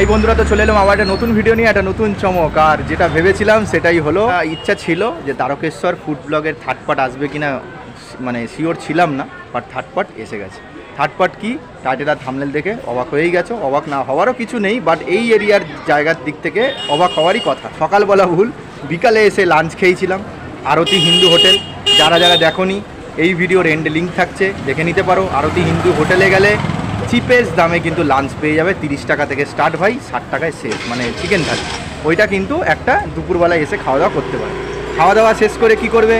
High বন্ধুরা, তো চলে এলাম আবার একটা নতুন ভিডিও নিয়ে, একটা নতুন চমক। আর যেটা ভেবেছিলাম সেটাই হলো ইচ্ছা ছিল যে তারকেশ্বর ফুড ব্লগের থার্ড পার্ট আসবে কিনা মানে শিওর ছিলাম না বাট থার্ড পার্ট এসে গেছে। থার্ড পার্ট কি? টাইটেল থামলেল দেখে অবাক হয়েই গেছো, অবাক না হওয়ারও কিছু নেই বাট এই এরিয়ার জায়গার দিক থেকে অবাক হওয়ারই কথা। সকাল বলা ভুল, বিকালে এসে লাঞ্চ খেয়েছিলাম, আরতি হিন্দু হোটেল। যারা যারা দেখোনি, এই ভিডিওর এন্ড লিঙ্ক থাকছে, দেখে নিতে পারো, আরতি হিন্দু হোটেলে গেলে চিপেস্ট দামে কিন্তু লাঞ্চ পেয়ে যাবে। তিরিশ টাকা থেকে স্টার্ট ভাই ষাট টাকায় শেষ মানে চিকেন থালি ওইটা কিন্তু একটা দুপুরবেলায় এসে খাওয়া দাওয়া করতে পারে। খাওয়া দাওয়া শেষ করে কি করবে?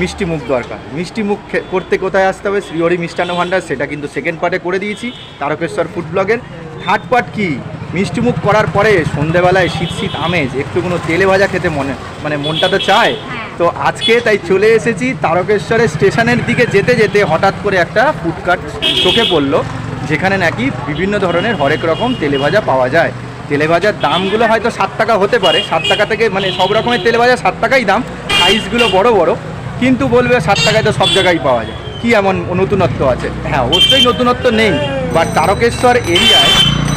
মিষ্টি মুখ দরকার। মিষ্টি মুখ করতে কোথায় আসতে হবে? শ্রীহরি মিষ্টান্ন ভাণ্ডার সেটা কিন্তু সেকেন্ড পার্টে করে দিয়েছি তারকেশ্বর ফুড ব্লগের থার্ড পার্ট কি? মিষ্টি মুখ করার পরে সন্ধেবেলায় শীত শীত আমেজ একটু কোনো তেলে ভাজা খেতে মনে মানে মনটা তো চায়। তো আজকে তাই চলে এসেছি তারকেশ্বরের স্টেশনের দিকে যেতে যেতে হঠাৎ করে একটা ফুডকার্ট চোখে পড়ল। যেখানে নাকি বিভিন্ন ধরনের হরেক রকম তেলে ভাজা পাওয়া যায়। তেলে ভাজার দামগুলো হয়তো সাত টাকা হতে পারে। সাত টাকা থেকে মানে সব রকমের তেলে ভাজা সাত টাকাই দাম। সাইজগুলো বড় বড়। কিন্তু বলবে সাত টাকায় তো সব জায়গায় পাওয়া যায়। কি এমন নতুনত্ব আছে? হ্যাঁ অবশ্যই নতুনত্ব নেই। বাট তারকেশ্বর এরিয়ায়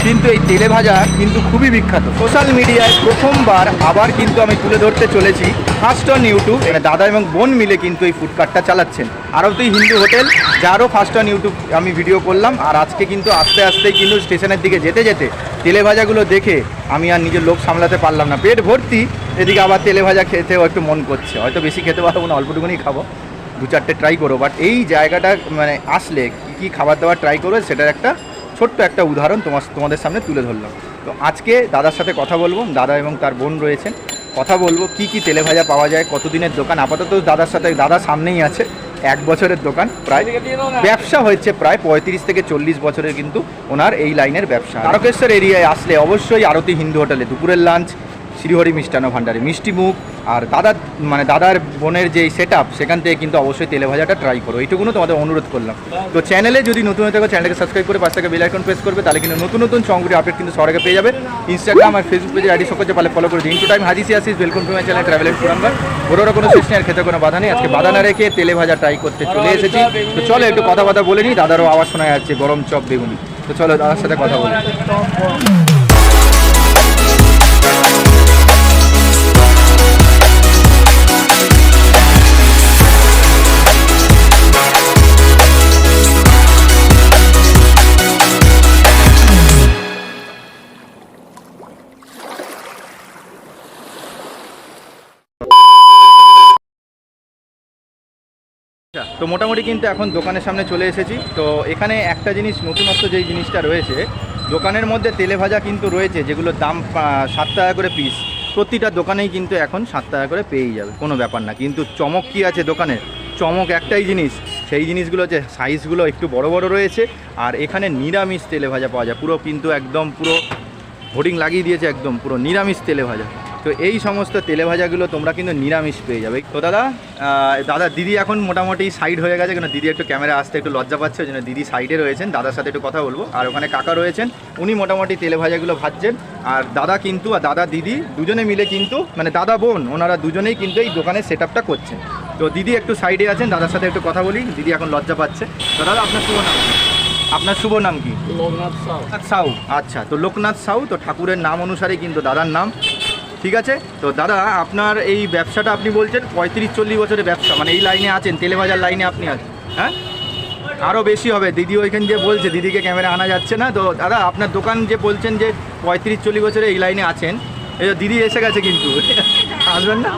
কিন্তু এই তেলে ভাজা কিন্তু খুবই বিখ্যাত। সোশ্যাল মিডিয়ায় প্রথমবার আবার কিন্তু আমি তুলে ধরতে চলেছি। ফার্স্ট অন ইউটিউব, এখানে দাদা এবং বোন মিলে কিন্তু এই ফুডকার্টটা চালাচ্ছেন। আরতি হিন্দু হোটেল, যারও ফার্স্ট অন ইউটিউব আমি ভিডিও করলাম, আর আজকে কিন্তু আস্তে আস্তে কিন্তু স্টেশনের দিকে যেতে যেতে তেলে ভাজাগুলো দেখে আমি আর নিজের লোক সামলাতে পারলাম না। পেট ভর্তি, এদিকে আবার তেলে ভাজা খেতেও একটু মন করছে। হয়তো বেশি খেতে পারব না, অল্পটুকুনি খাব। দু চারটে ট্রাই করো বাট এই জায়গাটা মানে আসলে কী কী খাবার দাবার ট্রাই করবে সেটার একটা ছোট্ট একটা উদাহরণ তোমার তোমাদের সামনে তুলে ধরলাম। তো আজকে দাদার সাথে কথা বলব, দাদা এবং তার বোন রয়েছেন। কথা বলব কি কি তেলে ভাজা পাওয়া যায়, কতদিনের দোকান, আপাতত দাদার সাথে, দাদা সামনেই আছে, এক বছরের দোকান প্রায়। ব্যবসা হয়েছে প্রায় পঁয়ত্রিশ থেকে চল্লিশ বছরের কিন্তু ওনার এই লাইনের ব্যবসা। তারকেশ্বর এরিয়ায় আসলে অবশ্যই আরতি হিন্দু হোটেলে, দুপুরের লাঞ্চ, শ্রীহরি মিষ্টান্ন ভাণ্ডারে। মিষ্টি মুখ আর দাদার মানে দাদার বোনের যে সেট আপ সেখান থেকে কিন্তু অবশ্যই তেলে ভাজাটা ট্রাই করো। এইটুকুনও তোমাদের অনুরোধ করলাম। তো চ্যানেলে যদি নতুন হয়ে থাকো চ্যানেলকে সাবস্ক্রাইব করে পাশ থেকে বেল আইকন প্রেস করবে, তাহলে কিন্তু নতুন নতুন চঙ্গুরি আপডেট কিন্তু আগে পেয়ে যাবে। ইনস্টাগ্রাম আর ফেসবুক পেজে আইডি সকলে পালে ফলো করে দিন ইন্টু টাইম হাজিসি আসিস welcome to my channel travel and ফুরাঙ্গার বড়োরা কোনো শেষ নেই, আর খেতে কোনো বাধা নেই। আজকে বাধা না রেখে তেলে ভাজা ট্রাই করতে চলে এসেছি। তো চলো একটু কথা কথা বলে নিই, দাদারও আওয়াজ শোনা যাচ্ছে, গরম চপ বেগুনি। তো চলো দাদার সাথে কথা বলি। তো মোটামুটি কিন্তু এখন দোকানের সামনে চলে এসেছি। তো এখানে একটা জিনিস নতুনত্ব যেই জিনিসটা রয়েছে, দোকানের মধ্যে তেলে ভাজা কিন্তু রয়েছে যেগুলোর দাম সাত টাকা করে পিস প্রতিটা দোকানেই কিন্তু এখন সাত টাকা করে পেয়েই যাবে, কোনো ব্যাপার না। কিন্তু চমক কি আছে দোকানের? চমক একটাই জিনিস, সেই জিনিসগুলো যে সাইজগুলো একটু বড় বড় রয়েছে, আর এখানে নিরামিষ তেলে ভাজা পাওয়া যায়। পুরো কিন্তু একদম পুরো হোর্ডিং লাগিয়ে দিয়েছে একদম পুরো নিরামিষ তেলে ভাজা। তো এই সমস্ত তেলে ভাজাগুলো তোমরা কিন্তু নিরামিষ পেয়ে যাবে। তো দাদা দাদা দিদি এখন মোটামুটি সাইড হয়ে গেছে কেন দিদি একটু ক্যামেরা আসতে একটু লজ্জা পাচ্ছে ওই জন্য দিদি সাইডে রয়েছেন দাদার সাথে একটু কথা বলব। আর ওখানে কাকা রয়েছেন উনি মোটামুটি তেলে ভাজাগুলো ভাজছেন আর দাদা কিন্তু আর দাদা দিদি দুজনে মিলে কিন্তু মানে দাদা বোন ওনারা দুজনেই কিন্তু এই দোকানের সেট আপটা করছেন। তো দিদি একটু সাইডে আছেন দাদার সাথে একটু কথা বলি দিদি এখন লজ্জা পাচ্ছে। তো দাদা আপনার শুভ নাম আপনার শুভ নাম কি? লোকনাথ সাউ আচ্ছা তো লোকনাথ সাউ তো ঠাকুরের নাম অনুসারে কিন্তু দাদার নাম। ঠিক আছে? তো দাদা, আপনার এই ব্যবসাটা আপনি বলছেন, পঁয়ত্রিশ চল্লিশ বছরের ব্যবসা মানে এই লাইনে আছেন তেলেভাজার লাইনে আপনি আছেন হ্যাঁ? আরও বেশি হবে, দিদি ওইখান যে বলছে, দিদিকে ক্যামেরা আনা যাচ্ছে না, তো দাদা, আপনার দোকান যে বলছেন যে পঁয়ত্রিশ চল্লিশ বছরে এই লাইনে আছেন, এই দিদি এসে গেছে কিন্তু, আসবেন না?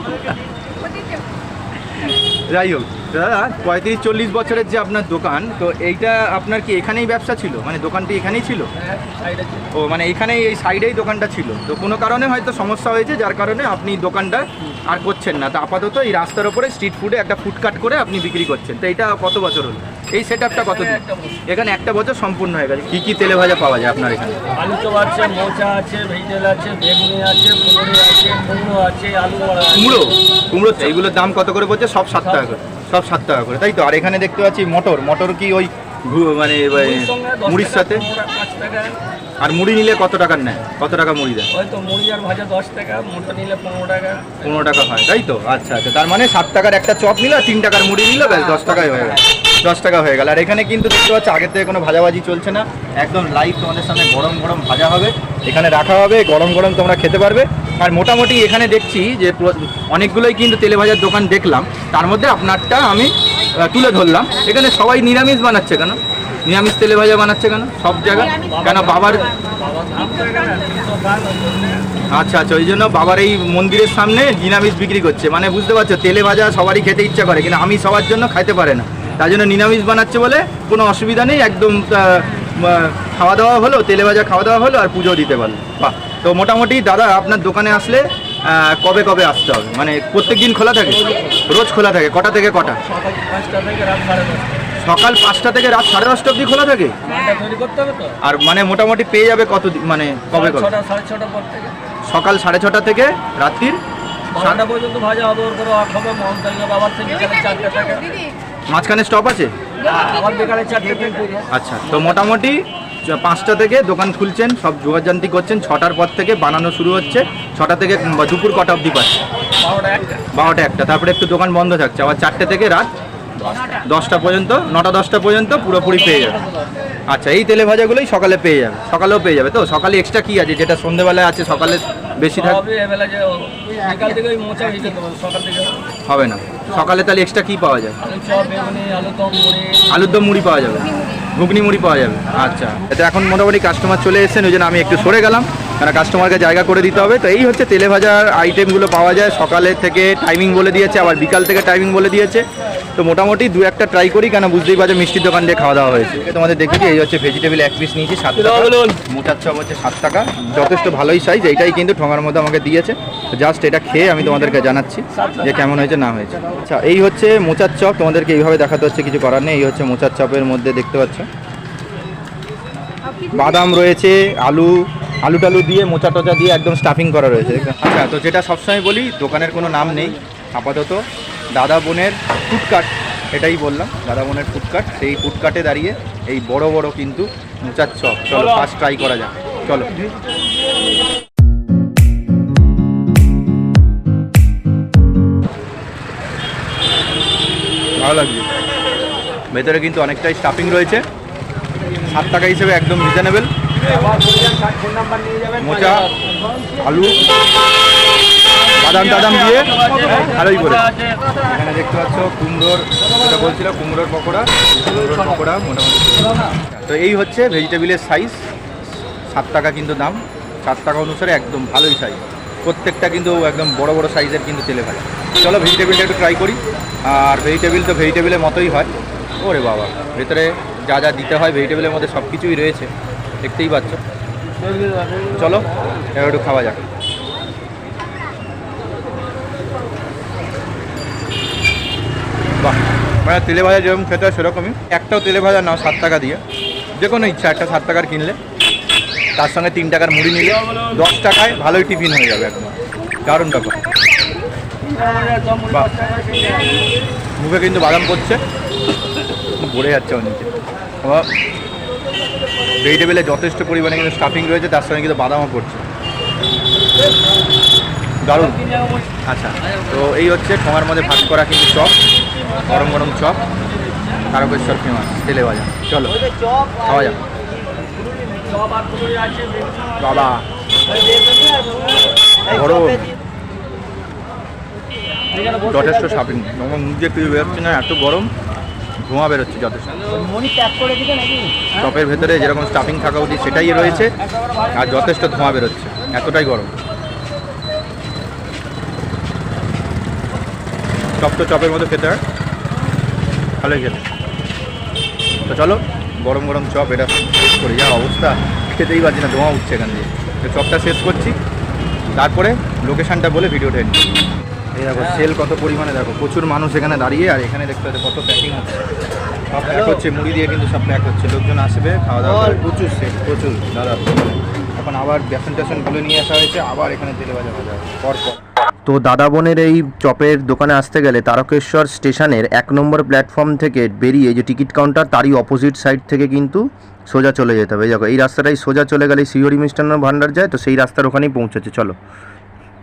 যাই হোক দাদা, পঁয়ত্রিশ, চল্লিশ বছরের যে আপনার দোকান, তো এইটা আপনার কি এখানেই ব্যবসা ছিল? মানে দোকানটি এখানেই ছিল? ও মানে এখানেই এই সাইডেই দোকানটা ছিল। তো কোনো কারণে হয়তো সমস্যা হয়েছে, যার কারণে আপনি দোকানটা আর করছেন না। তো আপাতত এই রাস্তার ওপরে স্ট্রিট ফুডে একটা ফুডকাট করে আপনি বিক্রি করছেন। তো এটা কত বছর হলো? এই সেট আপটা কত এখানে একটা বছর সম্পূর্ণ হয়ে গেছে কী কী তেলে ভাজা পাওয়া যায় আপনার এখানে? আলু চপ আছে মোচা আছে ভেজিটেল আছে বেগুনি আছে ফুলরি আছে কুমড়ো আছে আলু কুমড়ো? কুমড়ো এইগুলোর দাম কত করে পড়ছে? সব সাত টাকা করে। সব সাত টাকা করে। তাই তো? আর এখানে দেখতে পাচ্ছি মটর। মটর কি ওই মানে মুড়ির সাথে? আর মুড়ি নিলে কত টাকার নেয়? কত টাকা মুড়ি দেয়? হয়তো মুড়ি আর ভাজা দশ টাকা মোটা নিলে পনেরো টাকা। পনেরো টাকা হয় তাই তো? আচ্ছা আচ্ছা তার মানে সাত টাকার একটা চপ নিল আর তিন টাকার মুড়ি নিল ব্যাস দশ টাকায় হয়ে গেল। দশ টাকা হয়ে গেল। আর এখানে কিন্তু দেখতে পাচ্ছ আগের থেকে কোনো ভাজাভাজি চলছে না। একদম লাইভ তোমাদের সামনে গরম গরম ভাজা হবে। এখানে রাখা হবে গরম গরম তোমরা খেতে পারবে। আর মোটামুটি এখানে দেখছি যে অনেকগুলোই কিন্তু তেলে ভাজার দোকান দেখলাম। তার মধ্যে আপনারটা আমি তুলে ধরলাম। এখানে সবাই নিরামিষ বানাচ্ছে কেন? নিরামিষ তেলে ভাজা বানাচ্ছে কেন? সব জায়গায় কেন বাবার আচ্ছা আচ্ছা ওই জন্য বাবার এই মন্দিরের সামনে নিরামিষ বিক্রি করছে। মানে বুঝতে পারছ, তেলে ভাজা সবারই খেতে ইচ্ছা করে, কিন্তু আমি সবার জন্য খাইতে পারে না। তার জন্য নিরামিষ বানাচ্ছে বলে কোনো অসুবিধা নেই, একদম খাওয়া দাওয়া হলো, তেলে ভাজা খাওয়া দাওয়া হলো, আর পুজো দিতে পারল। বাহ। তো মোটামুটি দাদা, আপনার দোকানে আসলে কবে কবে আসতে হবে? মানে প্রত্যেক দিন খোলা থাকে? রোজ খোলা থাকে। কটা থেকে কটা? সকাল পাঁচটা থেকে রাত সাড়ে দশটা অবধি খোলা থাকে? আর মানে মোটামুটি পেয়ে যাবে কত মানে কবে কবে? সকাল সাড়ে ছটা থেকে রাত্রির পর্যন্ত ভাজা হবে ওর করে অফ হবে বাবার থেকে বিকালে টাকা মাঝখানে স্টপ আছে? আচ্ছা তো মোটামুটি পাঁচটা থেকে দোকান খুলছেন সব যোগাযান্তি করছেন ছটার পর থেকে বানানো শুরু হচ্ছে ছটা থেকে দুপুর কটা অবধি পাচ্ছে? বারোটা একটা। তারপরে একটু দোকান বন্ধ থাকছে আবার চারটে থেকে রাত দশটা পর্যন্ত নটা দশটা পর্যন্ত পুরোপুরি পেয়ে যাবে। আচ্ছা এই তেলে ভাজাগুলোই সকালে পেয়ে যাবে সকালেও পেয়ে যাবে। তো সকালে এক্সট্রা কি আছে? যেটা সন্ধেবেলায় আছে সকালে বেশি থাক সবই এবেলা যে ও বিকাল থেকে ওই মোচা হয়ে যেতে পারে সকাল থেকে। হবে না। সকালে তাহলে এক্সট্রা কি পাওয়া যায়? আলুর দম মুড়ি পাওয়া যাবে। ঘুগনি মুড়ি পাওয়া যাবে। আচ্ছা। এটা এখন মোটামুটি কাস্টমার চলে এসেছেন, ওই জন্য আমি একটু সরে গেলাম। কারণ কাস্টমারকে জায়গা করে দিতে হবে। তো এই হচ্ছে তেলে ভাজার আইটেমগুলো পাওয়া যায়। সকালের থেকে টাইমিং বলে দিয়েছে, আবার বিকাল থেকে টাইমিং বলে দিয়েছে। তো মোটামুটি দু একটা ট্রাই করি কেন বুঝতেই পারছ মিষ্টির দোকান দিয়ে খাওয়া দাওয়া হয়েছে। তোমাদের দেখেছি এই হচ্ছে ভেজিটেবল এক পিস নিয়েছি সাত টাকা। মোটার চপ হচ্ছে সাত টাকা। যথেষ্ট ভালোই সাইজ এইটাই কিন্তু ঠোঙার মধ্যে আমাকে দিয়েছে। জাস্ট এটা খেয়ে আমি তোমাদেরকে জানাচ্ছি যে কেমন হয়েছে না হয়েছে। আচ্ছা এই হচ্ছে মোচার চপ তোমাদেরকে এইভাবে দেখাতে হচ্ছে কিছু করার নেই। এই হচ্ছে মোচার চপের মধ্যে দেখতে পাচ্ছ। বাদাম রয়েছে আলু আলু টালু দিয়ে মোচা টোচা দিয়ে একদম স্টাফিং করা রয়েছে। আচ্ছা তো যেটা সবসময় বলি দোকানের কোনো নাম নেই আপাতত। দাদা বোনের ফুডকার্ট এটাই বললাম দাদা বোনের ফুটকাট সেই ফুডকার্টে দাঁড়িয়ে এই বড় বড় কিন্তু মোচার চপ। চলো ফার্স্ট ট্রাই করা যাক। চলো। ভালো লাগছে। ভেতরে কিন্তু অনেকটাই স্টাফিং রয়েছে। সাত টাকা হিসেবে একদম রিজনেবল মোচা আলু। বাদাম টাদাম দিয়ে ভালোই করে। এখানে দেখতে পাচ্ছ কুমড়োর যেটা বলছিল কুমড়োর পকোড়া কুমড়োর পকোড়া মোটামুটি। তো এই হচ্ছে ভেজিটেবিলের সাইজ সাত টাকা কিন্তু দাম। সাত টাকা অনুসারে একদম ভালোই সাইজ প্রত্যেকটা কিন্তু একদম বড় বড় সাইজের কিন্তু তেলে ভাজা। চলো ভেজিটেবিলটা একটু ট্রাই করি। আর ভেজিটেবিল তো ভেজিটেবিলের মতোই হয়। ওরে বাবা, ভেতরে যা যা দিতে হয় ভেজিটেবিলের মধ্যে সব কিছুই রয়েছে। দেখতেই পাচ্ছ। চলো, এবার একটু খাওয়া যাক। মানে তেলে ভাজা যেরকম খেতে হয় সেরকমই। একটাও তেলে ভাজা নাও, সাত টাকা দিয়ে। যে কোনো ইচ্ছা, একটা সাত টাকার কিনলে। তার সঙ্গে তিন টাকার মুড়ি নিলে দশ টাকায় ভালোই টিফিন হয়ে যাবে একদম। দারুণ ব্যাপার। মুখে কিন্তু বাদাম করছে পড়ে যাচ্ছে অনেকে আবার ভেজিটেবিলে যথেষ্ট পরিমাণে কিন্তু স্টাফিং রয়েছে, তার সঙ্গে কিন্তু বাদামও পড়ছে। দারুণ। আচ্ছা তো এই হচ্ছে ঠোঙার মধ্যে ভাত করা কিন্তু চপ। গরম গরম চপ তারকেশ্বর ফেমাস তেলে ভাজা। চলো খাওয়া যাক। বাবা যথেষ্ট স্টাফিং আমার মুখ দিয়ে কিছু বেরোচ্ছে না এত গরম। ধোঁয়া বেরোচ্ছে যথেষ্ট। চপের ভেতরে যেরকম স্টাফিং থাকা উচিত সেটাই রয়েছে। আর যথেষ্ট ধোঁয়া বেরোচ্ছে এতটাই গরম। চপ তো চপের মতো খেতে হয়। ভালোই খেতে। তো চলো গরম গরম চপ এটা শেষ করি। যা অবস্থা খেতেই পারছি না ধোঁয়া উঠছে এখান দিয়ে। তো চপটা শেষ করছি। তারপরে লোকেশানটা বলে ভিডিওটা করছি। এই দেখো সেল কত পরিমাণে দেখো প্রচুর মানুষ এখানে দাঁড়িয়ে আর এখানে দেখতে পাচ্ছ কত প্যাকিং হচ্ছে। সব প্যাক হচ্ছে মুড়ি দিয়ে কিন্তু সব প্যাক হচ্ছে। লোকজন আসবে খাওয়া দাওয়া প্রচুর সেল প্রচুর দাদা। এখন আবার বেসন টেসনগুলো নিয়ে আসা হয়েছে আবার এখানে তেলে ভাজা ভাজা হবে। তো দাদা বোনের এই চপের দোকানে আসতে গেলে তারকেশ্বর স্টেশনের এক নম্বর প্ল্যাটফর্ম থেকে বেরিয়ে যে টিকিট কাউন্টার, তারই অপোজিট সাইড থেকে কিন্তু সোজা চলে যেতে হবে। দেখো, এই রাস্তাটাই সোজা চলে গেলে শ্রীহরি মিষ্টান্ন ভান্ডার যায়, তো সেই রাস্তার ওখানেই পৌঁছেছে, চলো।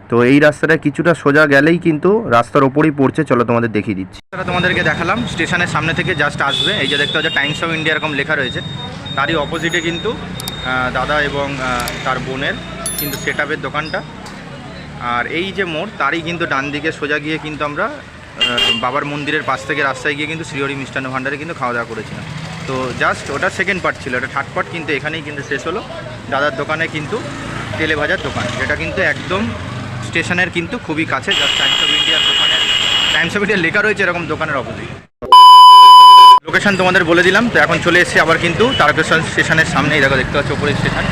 তো এই রাস্তাটা কিছুটা সোজা গেলেই কিন্তু রাস্তার ওপরেই পড়ছে, চলো তোমাদের দেখিয়ে দিচ্ছি। তোমাদেরকে দেখালাম, স্টেশনের সামনে থেকে জাস্ট আসবে। এই যে দেখতে হচ্ছে টাইমস অফ ইন্ডিয়া এরকম লেখা রয়েছে। তারই অপোজিটে কিন্তু দাদা এবং তার বোনের কিন্তু সেট দোকানটা। আর এই যে মোড়, তারই কিন্তু ডান দিকে সোজা গিয়ে কিন্তু আমরা বাবার মন্দিরের পাশ থেকে রাস্তায় গিয়ে কিন্তু শ্রীহরি মিষ্টান্ন ভাণ্ডারে কিন্তু খাওয়া দাওয়া করেছিলাম। তো জাস্ট ওটা সেকেন্ড পার্ট ছিল, ওটা থার্ড পার্ট কিন্তু এখানেই কিন্তু শেষ হলো। দাদার দোকানে কিন্তু তেলে ভাজার দোকান, যেটা কিন্তু একদম স্টেশনের কিন্তু খুবই কাছে জাস্ট টাইমস অফ ইন্ডিয়ার দোকানে টাইমস অফ ইন্ডিয়া লেখা রয়েছে এরকম দোকানের অপোজিট। লোকেশন তোমাদের বলে দিলাম, তো এখন চলে এসেছি আবার কিন্তু তারকেশ্বর স্টেশনের সামনেই, দেখো দেখতে পাচ্ছ উপরে স্টেশন।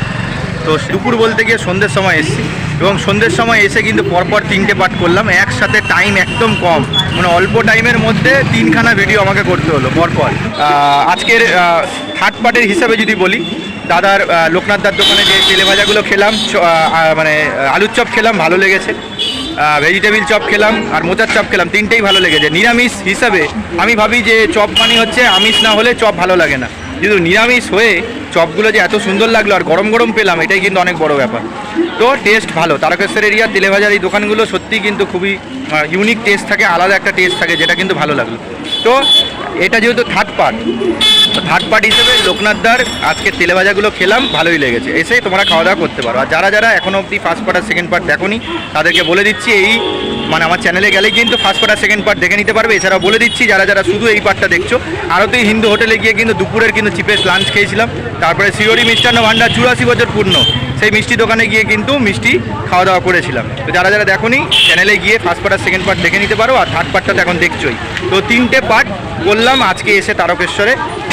তো দুপুর বলতে গিয়ে সন্ধ্যের সময় এসেছি। এবং সন্ধ্যের সময় এসে কিন্তু পরপর তিনটে পার্ট করলাম একসাথে টাইম একদম কম। মানে অল্প টাইমের মধ্যে তিনখানা ভিডিও আমাকে করতে হলো পরপর। আজকের থার্ড পার্টের হিসাবে যদি বলি দাদার আহ, লোকনাথ দার দোকানে যে তেলে ভাজাগুলো খেলাম মানে আলুর চপ খেলাম ভালো লেগেছে। ভেজিটেবিল চপ খেলাম আর মোচার চপ খেলাম তিনটেই ভালো লেগেছে। নিরামিষ হিসাবে আমি ভাবি যে চপ মানে হচ্ছে আমিষ না হলে চপ ভালো লাগে না। কিন্তু নিরামিষ হয়ে চপগুলো যে এত সুন্দর লাগল আর গরম গরম পেলাম, এটাই কিন্তু অনেক বড় ব্যাপার। তো টেস্ট ভালো, তারকেশ্বর এরিয়ার তেলে ভাজার এই দোকানগুলো সত্যিই কিন্তু খুবই ইউনিক টেস্ট থাকে, আলাদা একটা টেস্ট থাকে, যেটা কিন্তু ভালো লাগল। তো এটা যেহেতু থার্ড পার্ট থার্ড পার্ট হিসেবে লোকনাথদার আজকে তেলে ভাজাগুলো খেলাম, ভালোই লেগেছে। এসে তোমরা খাওয়া দাওয়া করতে পারো। আর যারা যারা এখনও অবধি ফার্স্ট পার্ট আর সেকেন্ড পার্ট দেখোনি, তাদেরকে বলে দিচ্ছি, এই মানে আমার চ্যানেলে গেলেই কিন্তু ফার্স্ট পার্ট আর সেকেন্ড পার্ট দেখে নিতে পারবে। এছাড়াও বলে দিচ্ছি, যারা যারা শুধু এই পার্টটা দেখছ আরও আরতি হিন্দু হোটেলে গিয়ে কিন্তু দুপুরের কিন্তু চিপেস্ট লাঞ্চ খেয়েছিলাম। তারপরে শিওরি মিষ্টান্ন ভান্ডার চুরাশি বছর পূর্ণ। সেই মিষ্টি দোকানে গিয়ে কিন্তু মিষ্টি খাওয়া দাওয়া করেছিলাম। তো যারা যারা দেখোনি চ্যানেলে গিয়ে ফার্স্ট পার্ট আর সেকেন্ড পার্ট দেখে নিতে পারো, আর থার্ড পার্টটা তো এখন দেখছোই। তো তিনটে পার্ট করলাম আজকে এসে তারকেশ্বরে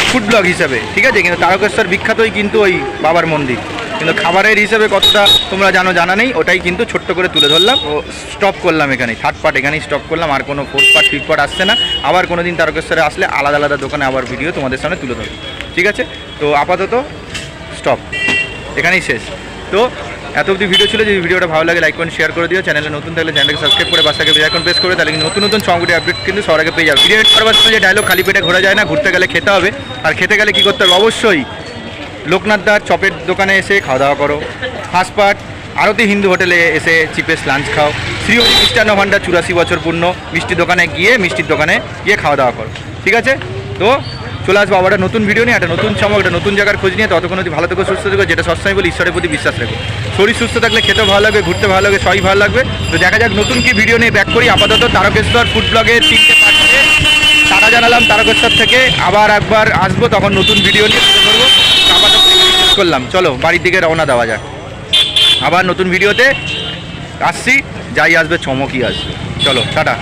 ফুড ব্লগ হিসাবে, ঠিক আছে? কিন্তু তারকেশ্বর বিখ্যাতই কিন্তু ওই বাবার মন্দির। কিন্তু খাবারের হিসেবে কতটা তোমরা জানো জানা নেই, ওটাই কিন্তু ছোট্ট করে তুলে ধরলাম। ও স্টপ করলাম এখানে থার্ড পার্ট এখানেই স্টপ করলাম, আর কোনো ফোর্থ পার্ট ফিফথ পার্ট আসছে না। আবার কোনো দিন তারকেশ্বরে আসলে আলাদা আলাদা দোকানে আবার ভিডিও তোমাদের সামনে তুলে ধরবো। ঠিক আছে? তো আপাতত স্টপ এখানেই শেষ। তো এত অবধি ভিডিও ছিল, যদি ভিডিওটা ভালো লাগে লাইক করে শেয়ার করে দিও। চ্যানেলে নতুন থাকলে চ্যানেলকে সাবস্ক্রাইব করে বাসাকে বেলাইকন প্রেস করে, তাহলে নতুন নতুন সংগুলি আপডেট কিন্তু সবার আগে পেয়ে যাবে। ভিডিও করবার সময় যে ডায়লগ খালি পেটে ঘোরা যায় না, ঘুরতে গেলে খেতে হবে। আর খেতে গেলে কী করতে হবে? অবশ্যই লোকনাথ দার চপের দোকানে এসে খাওয়া দাওয়া করো। পার্ট আরতি হিন্দু হোটেলে এসে চিপেস্ট লাঞ্চ খাও। শ্রীহরি মিষ্টান্ন ভান্ডার চুরাশি বছর পূর্ণ। মিষ্টির দোকানে গিয়ে মিষ্টির দোকানে গিয়ে খাওয়া দাওয়া করো। ঠিক আছে? তো চলে আসব আবার একটা নতুন ভিডিও নিয়ে, একটা নতুন চমক একটা নতুন জায়গার খোঁজ নিয়ে। ততক্ষণ ভালো থেকো, সুস্থ থেকো। যেটা সবসময় বলি, ঈশ্বরের প্রতি বিশ্বাস রেখো। শরীর সুস্থ থাকলে খেতে ভালো লাগবে, ঘুরতে ভালো লাগবে, সবই ভালো লাগবে। তো দেখা যাক নতুন কি ভিডিও নিয়ে ব্যাক করি। আপাতত তারকেশ্বর ফুড ব্লগের তিনটে নিয়ে টাটা জানালাম তারকেশ্বর থেকে। আবার একবার আসব, তখন নতুন ভিডিও নিয়ে। শেষ করলাম। চলো, বাড়ির দিকে রওনা দেওয়া যাক। আবার নতুন ভিডিওতে আসছি, যাই আসবে, চমকই আসবে। চলো, টাটা।